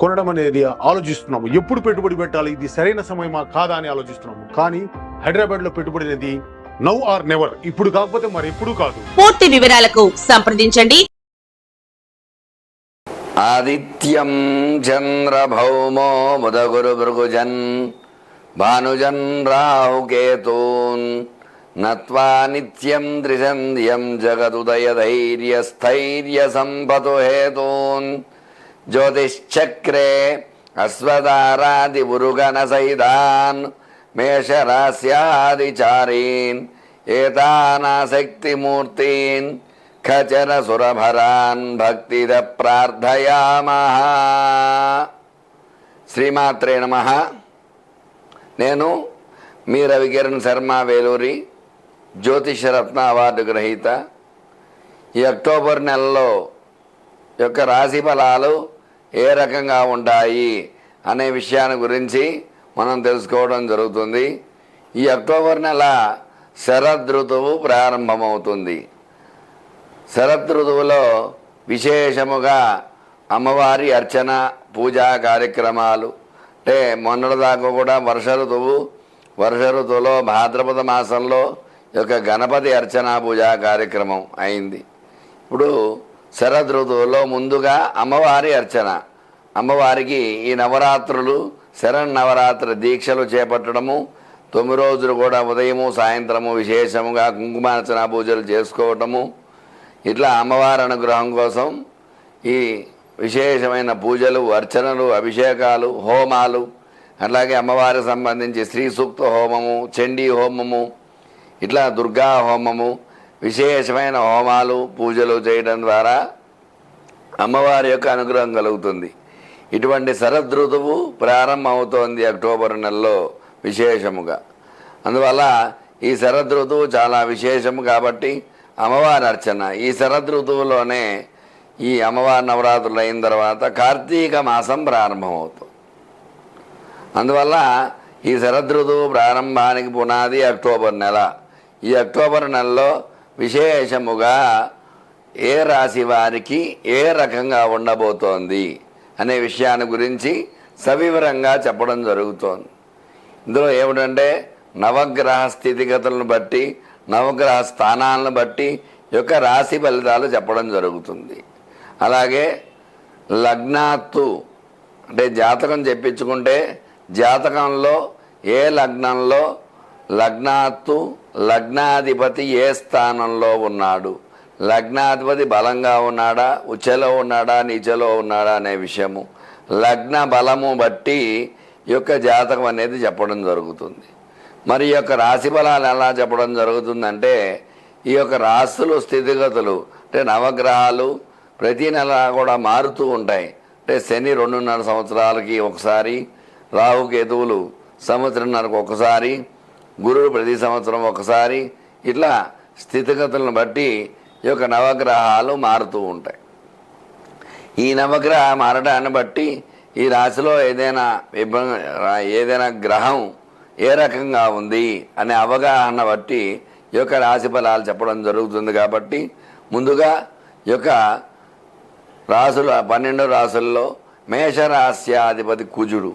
కొనడం అనేది ఆలోచిస్తున్నాము. ఎప్పుడు పెట్టుబడి పెట్టాలి? ఇది సరైన సమయమా? కాదా అని ఆలోచిస్తున్నాము. కానీ హైదరాబాద్లో పెట్టుబడి అనేది నవ్ ఆర్ నెవర్. ఇప్పుడు కాకపోతే మరి ఎప్పుడు కాదు. పూర్తి వివరాలకు సంప్రదించండి. ఆదిత్యం చంద్రభౌమో బుధగురు భృగుజన్ భానుజన్ రాహుకేతూన్ నత్వా నిత్యం త్రిసంధ్యం జగదుదయ ధైర్య స్థైర్య సంపతు హేతూన్. జ్యోతిశ్చక్రే అశ్వదారాది ఉరుగణ సైదాన్ మేషరాస్యాదిచారీన్ ఏతానాశక్తిమూర్తీన్ ఖచర సురభరాన్ భక్తిద ప్రార్థయామహ శ్రీమాత్రే నమ నేను మీ రవికిరణ్ శర్మ వేలూరి జ్యోతిషరత్న అవార్డు గ్రహీత. ఈ అక్టోబర్ నెలలో యొక్క రాశి ఫలాలు ఏ రకంగా ఉంటాయి అనే విషయాన్ని గురించి మనం తెలుసుకోవడం జరుగుతుంది. ఈ అక్టోబర్ నెల శరద్ ఋతువు ప్రారంభమవుతుంది. శరద్ ఋతువులో విశేషముగా అమ్మవారి అర్చన పూజా కార్యక్రమాలు. అంటే మొన్నటిదాకా కూడా వర్ష ఋతువు వర్ష ఋతువులో భాద్రపద మాసంలో యొక్క గణపతి అర్చన పూజా కార్యక్రమం అయింది. ఇప్పుడు శరద్ ఋతువులో ముందుగా అమ్మవారి అర్చన. అమ్మవారికి ఈ నవరాత్రులు శరణ్ నవరాత్రి దీక్షలు చేపట్టడము తొమ్మిది రోజులు కూడా ఉదయము సాయంత్రము విశేషముగా కుంకుమార్చన పూజలు చేసుకోవటము. ఇట్లా అమ్మవారి అనుగ్రహం కోసం ఈ విశేషమైన పూజలు అర్చనలు అభిషేకాలు హోమాలు అట్లాగే అమ్మవారికి సంబంధించి శ్రీ సూక్త హోమము చండీ హోమము ఇట్లా దుర్గా హోమము విశేషమైన హోమాలు పూజలు చేయడం ద్వారా అమ్మవారి యొక్క అనుగ్రహం కలుగుతుంది. ఇటువంటి శరద్ ఋతువు ప్రారంభమవుతోంది అక్టోబర్ నెలలో విశేషముగా. అందువల్ల ఈ శరద్ ఋతువు చాలా విశేషము కాబట్టి అమ్మవారి అర్చన. ఈ శరద్ ఋతువులోనే ఈ అమ్మవారి నవరాత్రులు అయిన తర్వాత కార్తీక మాసం ప్రారంభమవుతుంది. అందువల్ల ఈ శరదృతువు ప్రారంభానికి పునాది అక్టోబర్ నెల. ఈ అక్టోబర్ నెలలో విశేషముగా ఏ రాశి వారికి ఏ రకంగా ఉండబోతోంది అనే విషయాన్ని గురించి సవివరంగా చెప్పడం జరుగుతోంది. ఇందులో ఏమిటంటే నవగ్రహ స్థితిగతులను బట్టి నవగ్రహ స్థానాలను బట్టి యొక్క రాశి ఫలితాలు చెప్పడం జరుగుతుంది. అలాగే లగ్నాత్తు అంటే జాతకం చెప్పించుకుంటే జాతకంలో ఏ లగ్నంలో లగ్నాత్తు లగ్నాధిపతి ఏ స్థానంలో ఉన్నాడు? లగ్నాధిపతి బలంగా ఉన్నాడా? ఉచ్చలో ఉన్నాడా? నీచలో ఉన్నాడా అనే విషయము. లగ్న బలము బట్టి ఈ యొక్క జాతకం అనేది చెప్పడం జరుగుతుంది. మరి ఈ యొక్క రాశి బలాలు ఎలా చెప్పడం జరుగుతుందంటే ఈ యొక్క రాశులు స్థితిగతులు అంటే నవగ్రహాలు ప్రతి నెల కూడా మారుతూ ఉంటాయి. అంటే శని రెండున్నర సంవత్సరాలకి ఒకసారి రాహుకేతువులు సంవత్సరంన్నరకు ఒకసారి గురుడు ప్రతి సంవత్సరం ఒకసారి ఇట్లా స్థితిగతులను బట్టి ఈ యొక్క నవగ్రహాలు మారుతూ ఉంటాయి. ఈ నవగ్రహ మారడాన్ని బట్టి ఈ రాశిలో ఏదైనా ఇబ్బంది ఏదైనా గ్రహం ఏ రకంగా ఉంది అనే అవగాహన బట్టి ఈ యొక్క రాశి ఫలాలు చెప్పడం జరుగుతుంది కాబట్టి ముందుగా ఈ యొక్క రాసుల పన్నెండు రాసుల్లో మేషరాస్యాధిపతి కుజుడు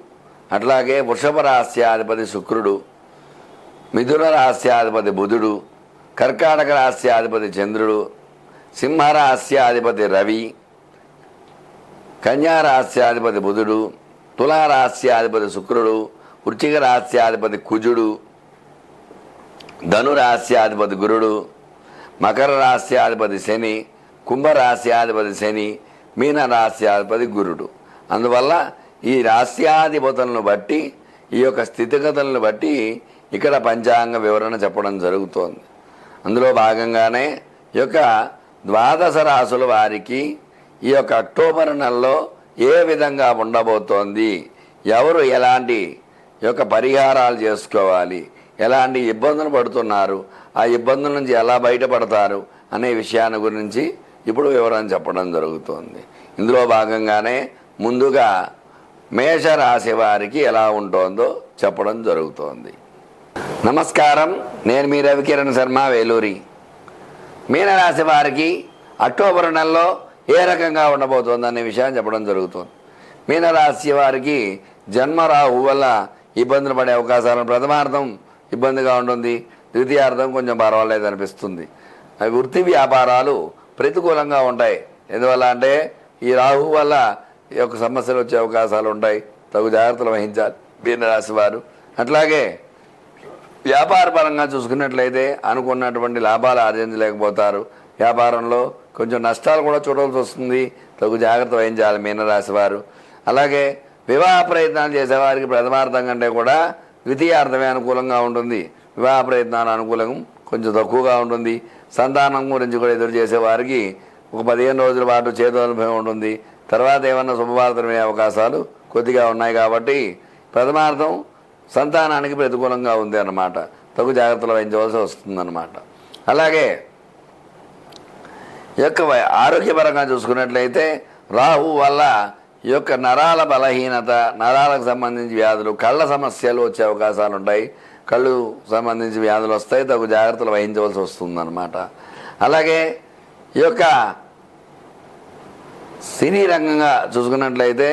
అట్లాగే వృషభ రాస్యాధిపతి శుక్రుడు మిథున రాస్యాధిపతి బుధుడు కర్కాటక రాస్యాధిపతి చంద్రుడు సింహరాస్యాధిపతి రవి కన్యా రాస్యాధిపతి బుధుడు తులారాస్యాధిపతి శుక్రుడు వృచ్చిక రాస్యాధిపతి కుజుడు ధనురాస్యాధిపతి గురుడు మకర రాస్యాధిపతి శని కుంభరాస్యాధిపతి శని మీన రాస్యాధిపతి గురుడు. అందువల్ల ఈ రాస్యాధిపతులను బట్టి ఈ యొక్క స్థితిగతులను బట్టి ఇక్కడ పంచాంగ వివరణ చెప్పడం జరుగుతోంది. అందులో భాగంగానే ఈ యొక్క ద్వాదశ రాసుల వారికి ఈ యొక్క అక్టోబర్ నెలలో ఏ విధంగా ఉండబోతోంది ఎవరు ఎలాంటి యొక్క పరిహారాలు చేసుకోవాలి ఎలాంటి ఇబ్బందులు పడుతున్నారు ఆ ఇబ్బందుల నుంచి ఎలా బయటపడతారు అనే విషయాన్ని గురించి ఇప్పుడు వివరణ చెప్పడం జరుగుతుంది. ఇందులో భాగంగానే ముందుగా మేషరాశి వారికి ఎలా ఉంటుందో చెప్పడం జరుగుతోంది. నమస్కారం. నేను మీ రవికిరణ్ శర్మ వేలూరి. మీనరాశి వారికి అక్టోబర్ నెలలో ఏ రకంగా ఉండబోతుంది అనే విషయాన్ని చెప్పడం జరుగుతుంది. మీనరాశి వారికి జన్మరాహు వల్ల ఇబ్బందులు పడే అవకాశాలు ప్రథమార్థం ఇబ్బందిగా ఉంటుంది. ద్వితీయార్థం కొంచెం పర్వాలేదు అనిపిస్తుంది. అవి వృత్తి వ్యాపారాలు ప్రతికూలంగా ఉంటాయి. ఎందువల్ల అంటే ఈ రాహు వల్ల ఈ యొక్క సమస్యలు వచ్చే అవకాశాలు ఉంటాయి. తగు జాగ్రత్తలు వహించాలి మీనరాశి వారు. అట్లాగే వ్యాపార పరంగా చూసుకున్నట్లయితే అనుకున్నటువంటి లాభాలు ఆర్జించలేకపోతారు వ్యాపారంలో కొంచెం నష్టాలు కూడా చూడవలసి వస్తుంది. తగు జాగ్రత్త వహించాలి మీనరాశి వారు. అలాగే వివాహ ప్రయత్నాలు చేసేవారికి ప్రథమార్థం కంటే కూడా ద్వితీయార్థమే అనుకూలంగా ఉంటుంది. వివాహ ప్రయత్నాలు అనుకూలం కొంచెం తక్కువగా ఉంటుంది. సంతానం గురించి కూడా ఎదురు చేసేవారికి ఒక పదిహేను రోజుల పాటు చేదు అనుభవం ఉంటుంది. తర్వాత ఏమన్నా శుభవార్తలు అవకాశాలు కొద్దిగా ఉన్నాయి కాబట్టి ప్రథమార్థం సంతానానికి ప్రతికూలంగా ఉంది అన్నమాట. తగు జాగ్రత్తలు వహించవలసి వస్తుందన్నమాట. అలాగే ఈ యొక్క ఆరోగ్యపరంగా చూసుకున్నట్లయితే రాహు వల్ల ఈ యొక్క నరాల బలహీనత నరాలకు సంబంధించి వ్యాధులు కళ్ళ సమస్యలు వచ్చే అవకాశాలు ఉంటాయి కళ్ళు సంబంధించి వ్యాధులు వస్తాయి తగు జాగ్రత్తలు వహించవలసి వస్తుందన్నమాట. అలాగే ఈ యొక్క సినీ రంగంగా చూసుకున్నట్లయితే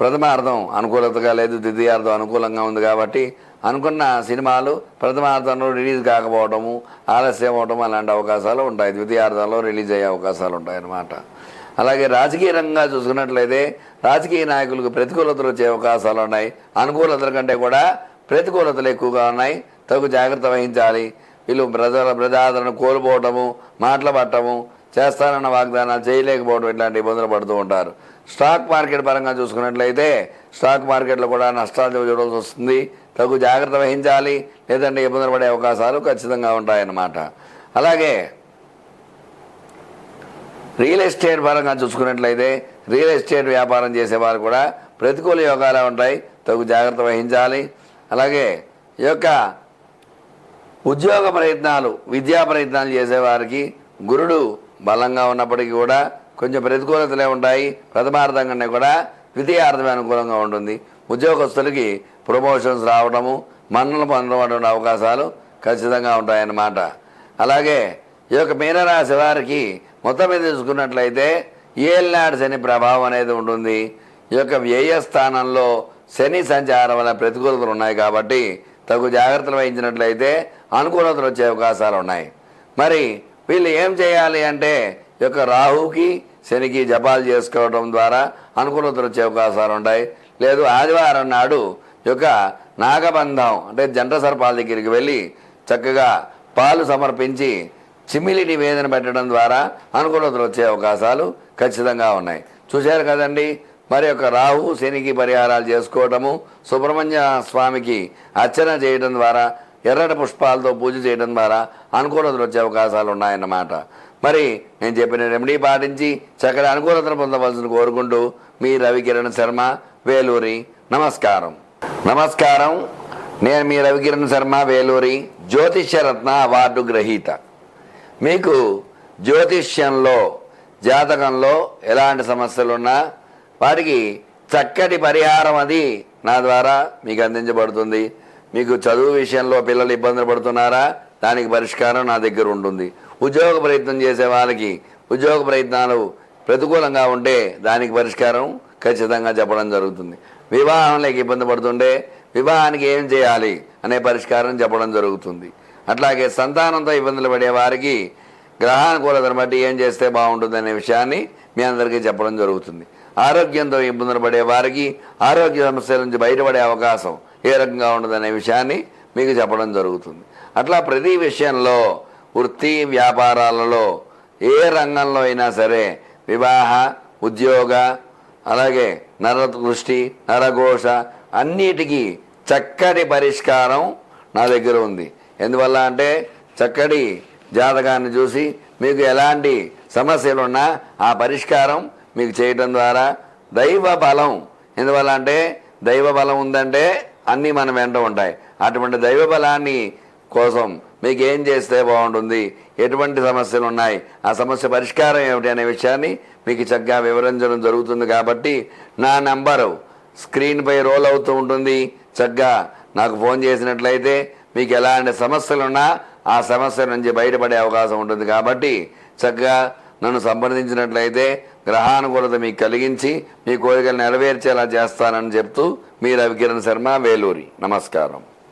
ప్రథమార్థం అనుకూలతగా లేదు ద్వితీయార్థం అనుకూలంగా ఉంది కాబట్టి అనుకున్న సినిమాలు ప్రథమార్థంలో రిలీజ్ కాకపోవడము ఆలస్యం అవడం అలాంటి అవకాశాలు ఉంటాయి. ద్వితీయార్థంలో రిలీజ్ అయ్యే అవకాశాలు ఉంటాయి అన్నమాట అలాగే రాజకీయ రంగంగా చూసుకున్నట్లయితే రాజకీయ నాయకులకు ప్రతికూలతలు వచ్చే అవకాశాలు ఉన్నాయి. అనుకూలతల కంటే కూడా ప్రతికూలతలు ఎక్కువగా ఉన్నాయి. తగు జాగ్రత్త వహించాలి. వీళ్ళు ప్రజల ప్రజాదరణ కోల్పోవటము మాటలు పట్టము చేస్తానన్న వాగ్దానాలు చేయలేకపోవడం ఇట్లాంటి ఇబ్బందులు పడుతూ ఉంటారు. స్టాక్ మార్కెట్ పరంగా చూసుకున్నట్లయితే స్టాక్ మార్కెట్లో కూడా నష్టాలు చూడాల్సి వస్తుంది. తగు జాగ్రత్త వహించాలి. లేదంటే ఇబ్బందులు పడే అవకాశాలు ఖచ్చితంగా ఉంటాయన్నమాట. అలాగే రియల్ ఎస్టేట్ పరంగా చూసుకున్నట్లయితే రియల్ ఎస్టేట్ వ్యాపారం చేసేవారు కూడా ప్రతికూల యోగాలే ఉంటాయి. తగు జాగ్రత్త వహించాలి. అలాగే ఈ యొక్క ఉద్యోగ ప్రయత్నాలు విద్యా ప్రయత్నాలు చేసేవారికి గురుడు బలంగా ఉన్నప్పటికీ కూడా కొంచెం ప్రతికూలతలే ఉంటాయి. ప్రథమార్థం కంటే కూడా ద్వితీయార్థమే అనుకూలంగా ఉంటుంది. ఉద్యోగస్తులకి ప్రమోషన్స్ రావడము మన్నలు పొందడం అవకాశాలు ఖచ్చితంగా ఉంటాయన్నమాట. అలాగే ఈ యొక్క మీనరాశి వారికి మొత్తం మీద చూసుకున్నట్లయితే ఏళ్ళనాడు శని ప్రభావం అనేది ఉంటుంది. ఈ యొక్క వ్యయ స్థానంలో శని సంచారం వల్ల ప్రతికూలతలు ఉన్నాయి కాబట్టి తగు జాగ్రత్తలు వహించినట్లయితే అనుకూలతలు వచ్చే అవకాశాలు ఉన్నాయి. మరి వీళ్ళు ఏం చేయాలి అంటే ఈ యొక్క రాహుకి శనికి జపాలు చేసుకోవడం ద్వారా అనుకూలతలు వచ్చే అవకాశాలు ఉంటాయి. లేదు ఆదివారం నాడు యొక్క నాగబంధం అంటే జంట సర్పాల దగ్గరికి వెళ్ళి చక్కగా పాలు సమర్పించి చిమిలి నివేదన పెట్టడం ద్వారా అనుకూలతలు వచ్చే అవకాశాలు ఖచ్చితంగా ఉన్నాయి. చూశారు కదండి? మరి యొక్క రాహు శనికి పరిహారాలు చేసుకోవటము సుబ్రహ్మణ్య స్వామికి అర్చన చేయడం ద్వారా ఎర్రటి పుష్పాలతో పూజ చేయడం ద్వారా అనుకూలతలు వచ్చే అవకాశాలు ఉన్నాయన్నమాట. మరి నేను చెప్పిన రెమెడీ పాటించి చక్కటి అనుకూలతను పొందవలసిన కోరుకుంటూ మీ రవికిరణ్ శర్మ వేలూరి నమస్కారం. నమస్కారం. నేను మీ రవికిరణ్ శర్మ వేలూరి జ్యోతిష్యరత్న అవార్డు గ్రహీత. మీకు జ్యోతిష్యంలో జాతకంలో ఎలాంటి సమస్యలున్నా వాటికి చక్కటి పరిహారం అది నా ద్వారా మీకు అందించబడుతుంది. మీకు చదువు విషయంలో పిల్లలు ఇబ్బందులు పడుతున్నారా? దానికి పరిష్కారం నా దగ్గర ఉంటుంది. ఉద్యోగ ప్రయత్నం చేసే వాళ్ళకి ఉద్యోగ ప్రయత్నాలు ప్రతికూలంగా ఉంటే దానికి పరిష్కారం ఖచ్చితంగా చెప్పడం జరుగుతుంది. వివాహంలోకి ఇబ్బంది పడుతుంటే వివాహానికి ఏం చేయాలి అనే పరిష్కారం చెప్పడం జరుగుతుంది. అట్లాగే సంతానంతో ఇబ్బందులు పడే వారికి గ్రహానుకూలతను బట్టి ఏం చేస్తే బాగుంటుంది అనే విషయాన్ని మీ అందరికీ చెప్పడం జరుగుతుంది. ఆరోగ్యంతో ఇబ్బందులు పడే వారికి ఆరోగ్య సమస్యల నుంచి బయటపడే అవకాశం ఏ రకంగా ఉండదనే విషయాన్ని మీకు చెప్పడం జరుగుతుంది. అట్లా ప్రతి విషయంలో వృత్తి వ్యాపారాలలో ఏ రంగంలో అయినా సరే వివాహ ఉద్యోగ అలాగే నర దృష్టి నరఘోష అన్నిటికీ చక్కటి పరిష్కారం నా దగ్గర ఉంది. ఎందువల్ల అంటే చక్కటి జాతకాన్ని చూసి మీకు ఎలాంటి సమస్యలు ఉన్నా ఆ పరిష్కారం మీకు చేయటం ద్వారా దైవ బలం. ఎందువల్ల అంటే దైవ బలం ఉందంటే అన్నీ మన వెంట ఉంటాయి. అటువంటి దైవ బలాన్ని కోసం మీకు ఏం చేస్తే బాగుంటుంది? ఎటువంటి సమస్యలు ఉన్నాయి ఆ సమస్య పరిష్కారం ఏమిటి అనే విషయాన్ని మీకు చక్కగా వివరించడం జరుగుతుంది కాబట్టి నా నంబరు స్క్రీన్పై రోల్ అవుతూ ఉంటుంది. చక్కగా నాకు ఫోన్ చేసినట్లయితే మీకు ఎలాంటి సమస్యలున్నా ఆ సమస్య నుంచి బయటపడే అవకాశం ఉంటుంది కాబట్టి చక్కగా నన్ను సంప్రదించినట్లయితే గ్రహానుకూలత మీకు కలిగించి మీ కోరికలు నెరవేర్చేలా చేస్తానని చెప్తూ మీ రవికిరణ్ శర్మ వేలూరి. నమస్కారం.